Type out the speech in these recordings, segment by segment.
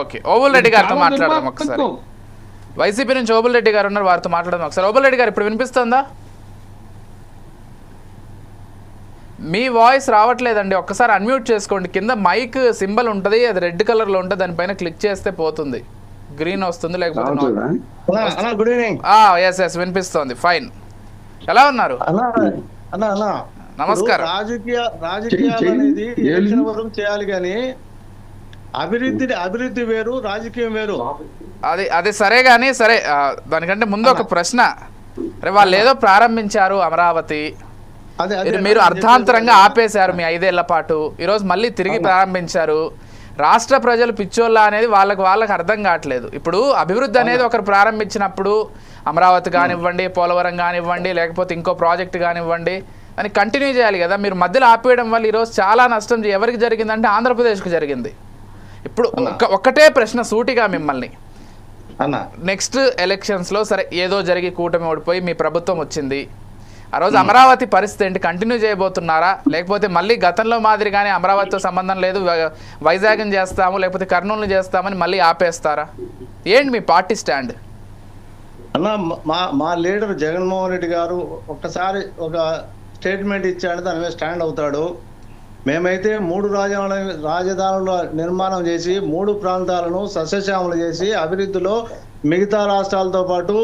Okay Obul Reddy గారితో మాట్లాడదాం ఒకసారి. వైసీపీ నుంచి ఓబుల్ రెడ్డి గారు ఉన్నారు వారితో మాట్లాడదాం ఒకసారి. ఓబుల్ రెడ్డి గారు ఇప్పుడు వినిపిస్తుందా? మీ వాయిస్ రావట్లేదండి ఒక్కసారి అన్మ్యూట్ చేసుకోండి. కింద మైక్ సింబల్ ఉంటుంది అది రెడ్ కలర్లో ఉంటుంది దానిపైన క్లిక్ చేస్తే పోతుంది. గ్రీన్ వస్తుంది లేకపోతే ఎస్ ఎస్ వినిపిస్తోంది. ఫైన్ ఎలా ఉన్నారు? నమస్కారం. రాజకీయ రాజకీయాలు అనేది చెయ్యి. ఎలక్షన్ వరకు చేయాలి కానీ అభివృద్ధి అభివృద్ధి వేరు రాజకీయం వేరు. అది అది సరే కానీ సరే దానికంటే ముందు ఒక ప్రశ్న. అరే వాళ్ళు ఏదో ప్రారంభించారు అమరావతి. మీరు చెప్పేది. ఆపేశారు మీ ఐదేళ్ళ పాటు. ఈరోజు మళ్ళీ తిరిగి ప్రారంభించారు. రాష్ట్ర ప్రజలు పిచ్చోళ్ళ అనేది వాళ్ళకి వాళ్ళకి అర్థం కావట్లేదు. ఇప్పుడు అభివృద్ధి అనేది ఒకరు ప్రారంభించినప్పుడు అమరావతి కానివ్వండి పోలవరం కానివ్వండి లేకపోతే ఇంకో ప్రాజెక్ట్ కానివ్వండి అని కంటిన్యూ చేయాలి కదా. మీరు మధ్యలో ఆపేయడం వల్ల ఈరోజు చాలా నష్టం. ఎవరికి జరిగిందంటే ఆంధ్రప్రదేశ్కి జరిగింది. ఇప్పుడు ఒక్కటే ప్రశ్న సూటిగా మిమ్మల్ని. అన్నా. నెక్స్ట్ ఎలక్షన్స్లో సరే ఏదో జరిగి కూటమి ఓడిపోయి మీ ప్రభుత్వం వచ్చింది. ఆ రోజు అమరావతి పరిస్థితి ఏంటి? కంటిన్యూ చేయబోతున్నారా? లేకపోతే మళ్ళీ గతంలో మాదిరిగానే అమరావతితో సంబంధం లేదు వై- వైజాగ్ని చేస్తాము లేకపోతే కర్నూలుని చేస్తామని మళ్ళీ ఆపేస్తారా? ఏంటి మీ పార్టీ స్టాండ్? అన్న మా మా లీడర్ జగన్మోహన్ రెడ్డి గారు ఒక్కసారి ఒక స్టేట్మెంట్ ఇచ్చాడు దాని మీద స్టాండ్ అవుతాడు. మేమైతే మూడు రాజధానుల రాజధానుల నిర్మాణం చేసి మూడు ప్రాంతాలను సస్యశ్యామలు చేసి అభివృద్ధిలో మిగతా రాష్ట్రాలతో పాటు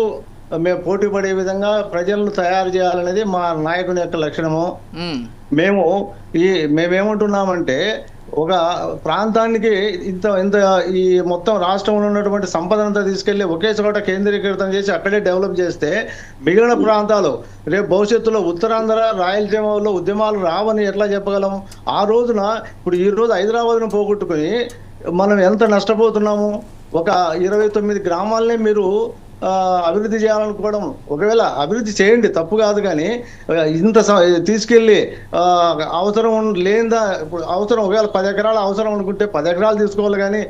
మేము పోటీ పడే విధంగా ప్రజలను తయారు చేయాలనేది మా నాయకుని యొక్క లక్షణము మ్మ్. మేము ఈ మేమేమంటున్నామంటే ఒక ప్రాంతానికి ఇంత ఇంత ఈ మొత్తం రాష్ట్రంలో ఉన్నటువంటి సంపదనంతా తీసుకెళ్ళి ఒకే చోట కేంద్రీకృతం చేసి అక్కడే డెవలప్ చేస్తే మిగిలిన ప్రాంతాలు రేపు భవిష్యత్తులో ఉత్తరాంధ్ర రాయలసీమలో ఉద్యమాలు రావని ఎట్లా చెప్పగలం? ఆ రోజున ఇప్పుడు ఈ రోజు హైదరాబాద్ను పోగొట్టుకుని మనం ఎంత నష్టపోతున్నాము? ఒక ఇరవై తొమ్మిది గ్రామాలనే మీరు అభివృద్ధి చేయాలనుకోవడం. ఒకవేళ అభివృద్ధి చేయండి తప్పు కాదు కానీ ఇంత స- తీసుకెళ్ళి అవసరం లేదా లేనిదా ఇప్పుడు అవసరం ఒకవేళ పది ఎకరాలు అవసరం అనుకుంటే పది ఎకరాలు తీసుకోవాలి కానీ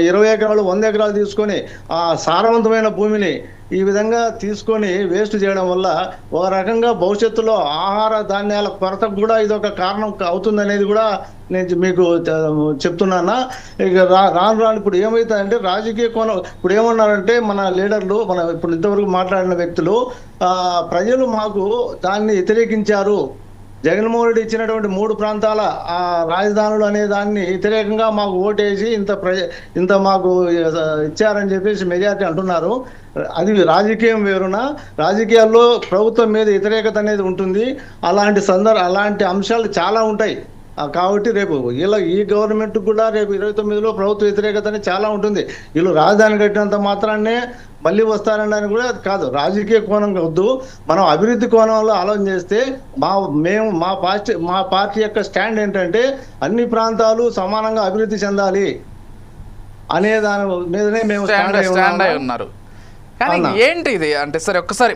ఇరవై ఎకరాలు వంద ఎకరాలు తీసుకొని ఆ సారవంతమైన భూమిని ఈ విధంగా తీసుకొని వేస్ట్ చేయడం వల్ల ఒక రకంగా భవిష్యత్తులో ఆహార ధాన్యాల కొరత కూడా ఇది ఒక కారణం అవుతుందనేది కూడా నేను మీకు చెప్తున్నాను చెప్తున్నానా. ఇక రా రాను రాను ఇప్పుడు ఏమవుతుందంటే రాజకీయ కోణం ఇప్పుడు ఏమన్నారంటే మన లీడర్లు మన ఇప్పుడు ఇంతవరకు మాట్లాడిన వ్యక్తులు ప్రజలు మాకు దాన్ని వ్యతిరేకించారు. జగన్మోహన్ రెడ్డి ఇచ్చినటువంటి మూడు ప్రాంతాల ఆ రాజధానులు అనే దాన్ని వ్యతిరేకంగా మాకు ఓటేసి ఇంత ప్రజ ఇంత మాకు ఇచ్చారని చెప్పేసి మెజార్టీ అంటున్నారు. అది రాజకీయం వేరున రాజకీయాల్లో ప్రభుత్వం మీద వ్యతిరేకత అనేది ఉంటుంది. అలాంటి సందర్భ అలాంటి అంశాలు చాలా ఉంటాయి. కాబట్టి రేపు ఇలా ఈ గవర్నమెంట్ కూడా రేపు ఇరవై తొమ్మిదిలో ప్రభుత్వ వ్యతిరేకత అనేది చాలా ఉంటుంది వీళ్ళు రాజధాని కట్టినంత మాత్రాన్నే మళ్ళీ వస్తారనని కూడా కాదు రాజకీయ కోణం వద్దు మనం అభివృద్ధి కోణంలో ఆలోచన చేస్తే మా మేము మా పార్టీ మా పార్టీ యొక్క స్టాండ్ ఏంటంటే అన్ని ప్రాంతాలు సమానంగా అభివృద్ధి చెందాలి అనే దాని మీదనే మేము స్టాండ్. ఉన్నారు కానీ? ఏంటి ఇది అంటే సరే ఒక్కసారి